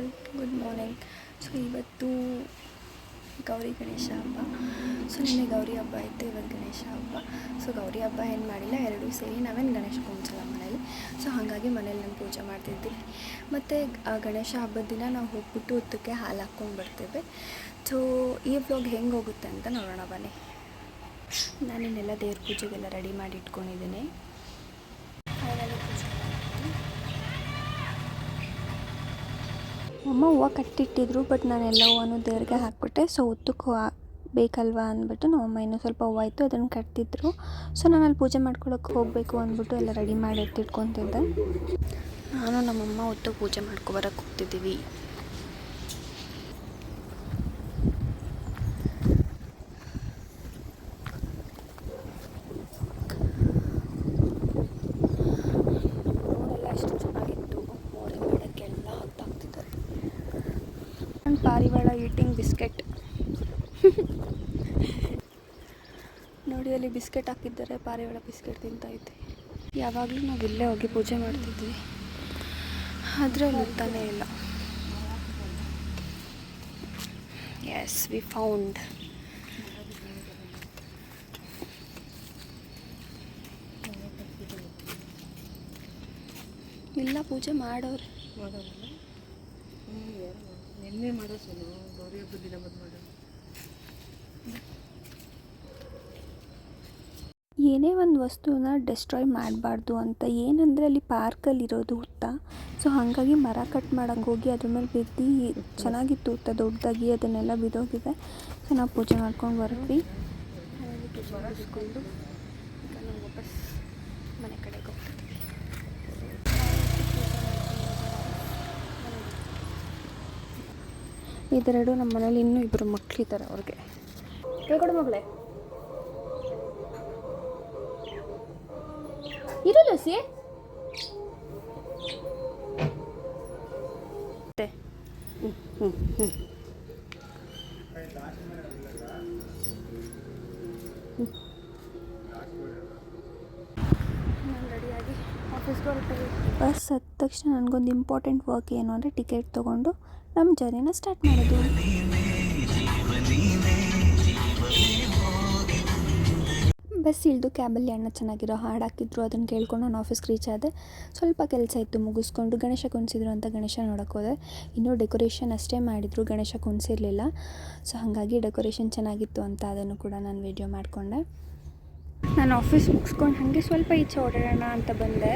All good morning so ಇವತ್ತು ಗೌರಿ ಗಣೇಶ ಹಬ್ಬ. So ನಿನ್ನೆ ಗೌರಿ ಹಬ್ಬ ಇತ್ತು, ಇವತ್ತು ಗಣೇಶ ಹಬ್ಬ. ಸೊ ಗೌರಿ ಹಬ್ಬ ಏನು ಮಾಡಿಲ್ಲ, ಎರಡೂ ಸೇರಿ ನಾವೇನು ಗಣೇಶ ಕುಂಚಲ್ಲ ಮನೇಲಿ ಸೊ ಹಾಗಾಗಿ ಮನೇಲಿ ನಾನು ಪೂಜೆ ಮಾಡ್ತಿದ್ವಿ. ಮತ್ತು ಗಣೇಶ ಹಬ್ಬದ ದಿನ ನಾವು ಹೋಗ್ಬಿಟ್ಟು ಹೊತ್ತಕ್ಕೆ ಹಾಲು ಹಾಕ್ಕೊಂಡು ಬರ್ತೇವೆ ಸೊ ಈ ಬ್ಲಾಗ್ ಹೆಂಗೆ ಹೋಗುತ್ತೆ ಅಂತ ನೋಡೋಣ ಬನ್ನಿ. ನಾನಿನ್ನೆಲ್ಲ ದೇವ್ರ ಪೂಜೆಗೆಲ್ಲ ರೆಡಿ ಮಾಡಿ ಇಟ್ಕೊಂಡಿದ್ದೀನಿ. ಅಮ್ಮ ಹೂವು ಕಟ್ಟಿಟ್ಟಿದ್ರು ಬಟ್ ನಾನು ಎಲ್ಲ ಹೂವನ್ನು ದೇವ್ರಿಗೆ ಹಾಕಿಬಿಟ್ಟೆ. ಸೊ ಉತ್ತಕ್ಕೆ ಬೇಕಲ್ವಾ ಅಂದ್ಬಿಟ್ಟು ನಮ್ಮಮ್ಮ ಇನ್ನೂ ಸ್ವಲ್ಪ ಹೂವು ಇತ್ತು ಅದನ್ನು ಕಟ್ತಿದ್ರು ಸೊ ನಾನು ಅಲ್ಲಿ ಪೂಜೆ ಮಾಡ್ಕೊಳಕ್ಕೆ ಹೋಗಬೇಕು ಅಂದ್ಬಿಟ್ಟು ಎಲ್ಲ ರೆಡಿ ಮಾಡಿ ಎತ್ತಿಟ್ಕೊತಿದ್ದೆ. ನಾನು ನಮ್ಮಮ್ಮ ಉತ್ತಕ್ಕೆ ಪೂಜೆ ಮಾಡ್ಕೊಬರಕ್ಕೆ ಹೋಗ್ತಿದ್ದೀವಿ ಮೋರೆಲ್ಲ ಎಷ್ಟು ಚೆನ್ನಾಗಿತ್ತು ಮೋರೆ ಮಾಡೋಕ್ಕೆಲ್ಲ ಹೊತ್ತಾಗ್ತಿದ್ದಾರೆ ನನ್ನ ಪಾರಿವಾಳ ಈಟಿಂಗ್ ಬಿಸ್ಕೆಟ್. ನೋಡಿ, ಅಲ್ಲಿ ಬಿಸ್ಕೆಟ್ ಹಾಕಿದ್ದಾರೆ. ಪಾರಿವಾಳ ಬಿಸ್ಕೆಟ್ ತಿಂತೈತೆ ಯಾವಾಗಲೂ ನಾವು ಇಲ್ಲೇ ಹೋಗಿ ಪೂಜೆ ಮಾಡ್ತಿದ್ವಿ. ಆದರೆ ಅಲ್ಲಿ ಇಲ್ಲ. ಎಸ್ ವಿ ಫೌಂಡ್ ಇಲ್ಲ, ಪೂಜೆ ಮಾಡೋರು. ನಿನ್ನೆ ಮಾಡೋ ಸೋನು ಗೌರಿ ಹಬ್ಬದ ದಿನ ಬಂದು ಮಾಡೋ. ಏನೇ ಒಂದು ವಸ್ತುನ ಡೆಸ್ಟ್ರಾಯ್ ಮಾಡಬಾರ್ದು ಅಂತ ಏನಂದರೆ ಅಲ್ಲಿ ಪಾರ್ಕಲ್ಲಿ ಇರೋದು ಹುತ್ತ ಸೊ ಹಾಗಾಗಿ ಮರ ಕಟ್ ಮಾಡೋಕ್ಕೆ ಹೋಗಿ ಅದ್ರ ಮೇಲೆ ಬಿದ್ದು ಚೆನ್ನಾಗಿತ್ತು ಹುತ್ತ ದೊಡ್ಡದಾಗಿ ಅದನ್ನೆಲ್ಲ ಬಿದ್ದೋಗಿದೆ ಸೊ ನಾವು ಪೂಜೆ ಮಾಡ್ಕೊಂಡು ಬರ್ತೀವಿ ಇದೆರಡು ನಮ್ಮ ಮನೇಲಿ ಇನ್ನೂ ಇಬ್ಬರು ಮಕ್ಕಳಿದ್ದಾರೆ ಅವ್ರಿಗೆ. ಕೇಳ್ಕೊಡು ಮಗಳೇ. ಇರು ಲಸಿ. ಬಸ್ ಹತ್ತ ತಕ್ಷಣ ನನಗೊಂದು ಇಂಪಾರ್ಟೆಂಟ್ ವರ್ಕ್ ಏನು ಅಂದರೆ ಟಿಕೆಟ್ ತೊಗೊಂಡು ನಮ್ಮ ಜರ್ನಿನ ಸ್ಟಾರ್ಟ್ ಮಾಡೋದು. ಬಸ್ ಇಳಿದು ಕ್ಯಾಬಲ್ಲಿ ಅಣ್ಣ ಚೆನ್ನಾಗಿರೋ ಹಾಡು ಹಾಕಿದ್ರು ಅದನ್ನು ಕೇಳ್ಕೊಂಡು ನಾನು ಆಫೀಸ್ಗೆ ರೀಚ್ ಆದೆ. ಸ್ವಲ್ಪ ಕೆಲಸ ಇತ್ತು ಮುಗಿಸ್ಕೊಂಡು ಗಣೇಶ ಕುಣಿಸಿದ್ರು ಅಂತ ಗಣೇಶ ನೋಡೋಕೆ ಹೋದೆ. ಇನ್ನೂ ಡೆಕೋರೇಷನ್ ಅಷ್ಟೇ ಮಾಡಿದರು, ಗಣೇಶ ಕುಣಿಸಿರಲಿಲ್ಲ ಸೊ ಹಾಗಾಗಿ ಡೆಕೋರೇಷನ್ ಚೆನ್ನಾಗಿತ್ತು ಅಂತ ಅದನ್ನು ಕೂಡ ನಾನು ವೀಡಿಯೋ ಮಾಡಿಕೊಂಡೆ. ನಾನು ಆಫೀಸ್ ಮುಗಿಸ್ಕೊಂಡು ಹಾಗೆ ಸ್ವಲ್ಪ ಈಚೆ ಓಡಾಡೋಣ ಅಂತ ಬಂದೆ.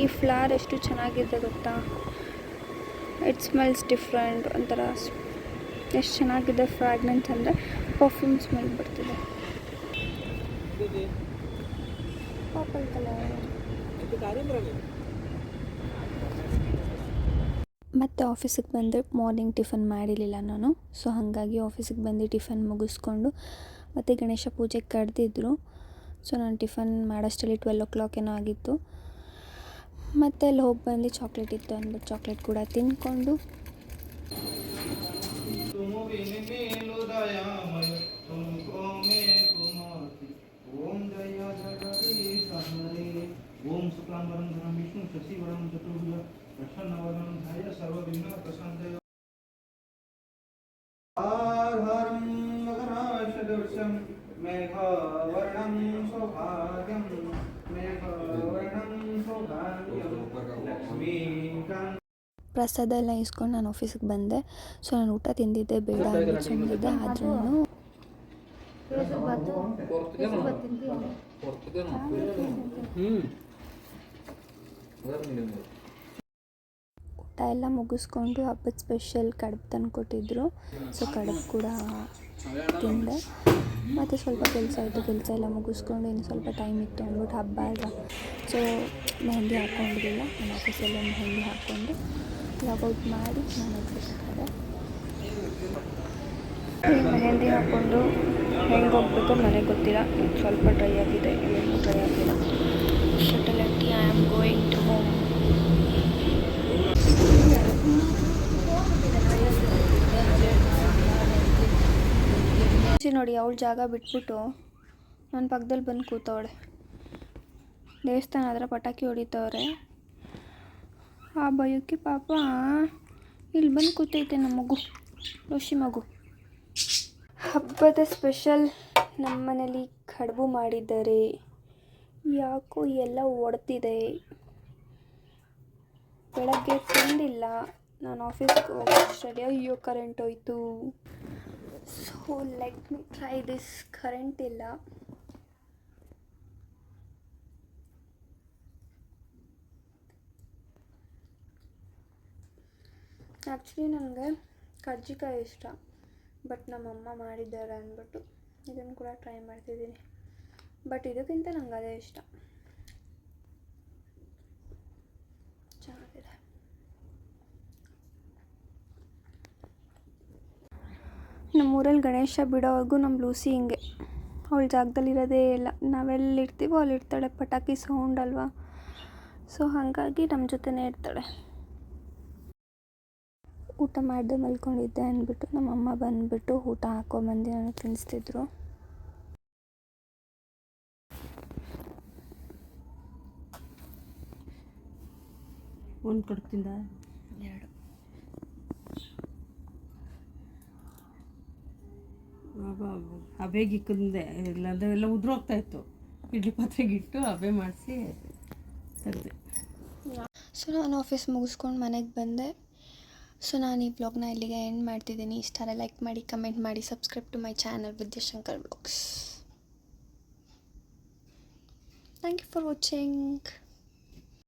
ಈ ಫ್ಲವರ್ ಎಷ್ಟು ಚೆನ್ನಾಗಿದೆ ಗೊತ್ತಾ? ಇಟ್ ಸ್ಮೆಲ್ಸ್ ಡಿಫ್ರೆಂಟ್ ಒಂಥರ ಎಷ್ಟು ಚೆನ್ನಾಗಿದೆ ಫ್ರಾಗ್ನೆನ್ಸ್ ಅಂದರೆ ಪರ್ಫ್ಯೂಮ್ ಸ್ಮೆಲ್ ಬರ್ತಿದೆ. ಪರ್ಪಲ್ ಕಲರ್ ಮತ್ತು ಆಫೀಸಿಗೆ ಬಂದು ಮಾರ್ನಿಂಗ್ ಟಿಫನ್ ಮಾಡಿರಲಿಲ್ಲ ನಾನು. ಸೊ ಹಾಗಾಗಿ ಆಫೀಸಿಗೆ ಬಂದು ಟಿಫನ್ ಮುಗಿಸ್ಕೊಂಡು ಮತ್ತು ಗಣೇಶ ಪೂಜೆಗೆ ಕರೆದಿದ್ರು. ಸೊ ನಾನು ಟಿಫನ್ ಮಾಡೋಷ್ಟರಲ್ಲಿ ಟ್ವೆಲ್ ಓ ಕ್ಲಾಕ್ ಏನೋ ಆಗಿತ್ತು. ಮತ್ತು ಅಲ್ಲಿ ಹೋಗಿ ಬಂದು ಚಾಕ್ಲೇಟ್ ಇತ್ತು ಅಂದ್ಬಿಟ್ಟು ಚಾಕ್ಲೇಟ್ ಕೂಡ ತಿಂದ್ಕೊಂಡು ఓం శుక్లాంబరం ధనం విష్ణు శశివరం చతుర్భుజ ప్రసన్నవదనం ధాయ సర్వభిన్న ప్రశాంతయ హరం నగరాశ దృశ్యం మేఘవర్ణం సౌభాగ్యం ಪ್ರಸಾದ ಎಲ್ಲ ಇಸ್ಕೊಂಡು ನಾನು ಆಫೀಸಿಗೆ ಬಂದೆ. ಸೊ ನಾನು ಊಟ ತಿಂದಿದ್ದೆ, ಬೇಡ ಅಂತ ಸುಮ್ಮನಿದ್ದೆ ಆದ್ರೂ ಊಟ ಎಲ್ಲ ಮುಗಿಸ್ಕೊಂಡು ಹಬ್ಬದ ಸ್ಪೆಷಲ್ ಕಡುಬು ತಂದು ಕೊಟ್ಟಿದ್ರು ಸೊ ಕಡುಬು ಕೂಡ ತಿಂದೆ. ಮತ್ತು ಸ್ವಲ್ಪ ಕೆಲಸ ಇತ್ತು, ಕೆಲಸ ಎಲ್ಲ ಮುಗಿಸ್ಕೊಂಡು ಇನ್ನು ಸ್ವಲ್ಪ ಟೈಮ್ ಇತ್ತು ಅಂದ್ಬಿಟ್ಟು ಹಬ್ಬ ಅಲ್ವಾ. ಸೊ ಮೆಹಂದಿ ಹಾಕ್ಕೊಂಡಿರಲಿಲ್ಲ ನಮ್ಮ ಆಫೀಸಲ್ಲೇ ಮೆಹಂದಿ ಹಾಕ್ಕೊಂಡು ಲಾಗೌಟ್ ಮಾಡಿ ನಾನು ಮೆಹಂದಿ ಹಾಕ್ಕೊಂಡು ಹೆಂಗೆ ಹೋಗ್ಬೇಕು ನನಗೆ ಗೊತ್ತಿಲ್ಲ ಸ್ವಲ್ಪ ಡ್ರೈ ಆಗಿದೆ ಏನು ಡ್ರೈ ಆಗಿಲ್ಲ. Totality I am going to home ನೋಡಿ ಅವಳ ಜಾಗ ಬಿಟ್ಬಿಟ್ಟು ನನ್ನ ಪಕ್ಕದಲ್ಲಿ ಬಂದು ಕೂತವಳೆ. ದೇವಸ್ಥಾನ ಹತ್ರ ಪಟಾಕಿ ಹೊಡಿತವ್ರೆ. ಆ ಭಯಕ್ಕೆ ಪಾಪ ಇಲ್ಲಿ ಬಂದು ಕೂತೈತೆ ನಮ್ಮ ಮಗು ಋಷಿ ಮಗು. ಹಬ್ಬದ ಸ್ಪೆಷಲ್ ನಮ್ಮ ಮನೇಲಿ ಕಡುಬು ಮಾಡಿದ್ದಾರೆ. ಯಾಕೋ ಎಲ್ಲ ಒಡ್ತಿದೆ. ಬೆಳಗ್ಗೆ ತಿಂದಿಲ್ಲ. ನಾನು ಆಫೀಸ್ಗೆ ಹೋಗಿ ಸ್ಟಡಿ, ಅಯ್ಯೋ ಕರೆಂಟ್ ಹೋಯ್ತು. So let me try this current ಇಲ್ಲ ಆ್ಯಕ್ಚುಲಿ ನನಗೆ ಕರ್ಜಿಕಾಯಿ ಇಷ್ಟ ಬಟ್ ನಮ್ಮಮ್ಮ ಮಾಡಿದ್ದಾರೆ ಅಂದ್ಬಿಟ್ಟು ಇದನ್ನು ಕೂಡ ಟ್ರೈ ಮಾಡ್ತಿದ್ದೀನಿ. ಬಟ್ ಇದಕ್ಕಿಂತ ನಂಗೆ ಅದೇ ಇಷ್ಟ. ಚೆನ್ನಾಗಿದೆ ನಮ್ಮೂರಲ್ಲಿ ಗಣೇಶ ಬಿಡೋವರೆಗೂ ನಮ್ಮ ಲೂಸಿ ಹಿಂಗೆ. ಅವಳ ಜಾಗದಲ್ಲಿ ಇರೋದೇ ಇಲ್ಲ. ನಾವೆಲ್ಲಿ ಇರ್ತೀವೋ ಅಲ್ಲಿ ಇರ್ತಾಳೆ ಪಟಾಕಿ ಸೌಂಡ್ ಅಲ್ವಾ? ಸೊ ಹಾಗಾಗಿ ನಮ್ಮ ಜೊತೆನೇ ಇರ್ತಾಳೆ. ಊಟ ಮಾಡಿದೆ ಮಲ್ಕೊಂಡಿದ್ದೆ ಅಂದ್ಬಿಟ್ಟು ನಮ್ಮಮ್ಮ ಬಂದುಬಿಟ್ಟು ಊಟ ಹಾಕೊಂಬಂದು ನನಗೆ ತಿನ್ನಿಸ್ತಿದ್ರು ಒಂದು ಕಡ್ತಿಂದ ಎರಡು ಹಬೆಗೆ ಇಕ್ಕಂದೆ ಇಲ್ಲಾಂದರೆ ಎಲ್ಲ ಉದುರೋಗ್ತಾ ಇತ್ತು. ಇಡ್ಲಿ ಪಾತ್ರೆಗೆ ಇಟ್ಟು ಹಬೆ ಮಾಡಿಸಿ ತೆಗೆದೆ ಸೊ ನಾನು ಆಫೀಸ್ ಮುಗಿಸ್ಕೊಂಡು ಮನೆಗೆ ಬಂದೆ. ಸೊ ನಾನು ಈ ಬ್ಲಾಗ್ನ ಇಲ್ಲಿಗೆ ಎಂಡ್ ಮಾಡ್ತಿದ್ದೀನಿ. ಇಷ್ಟಾರೆ ಲೈಕ್ ಮಾಡಿ ಕಮೆಂಟ್ ಮಾಡಿ subscribe to my channel Vidyashankar blogs thank you for watching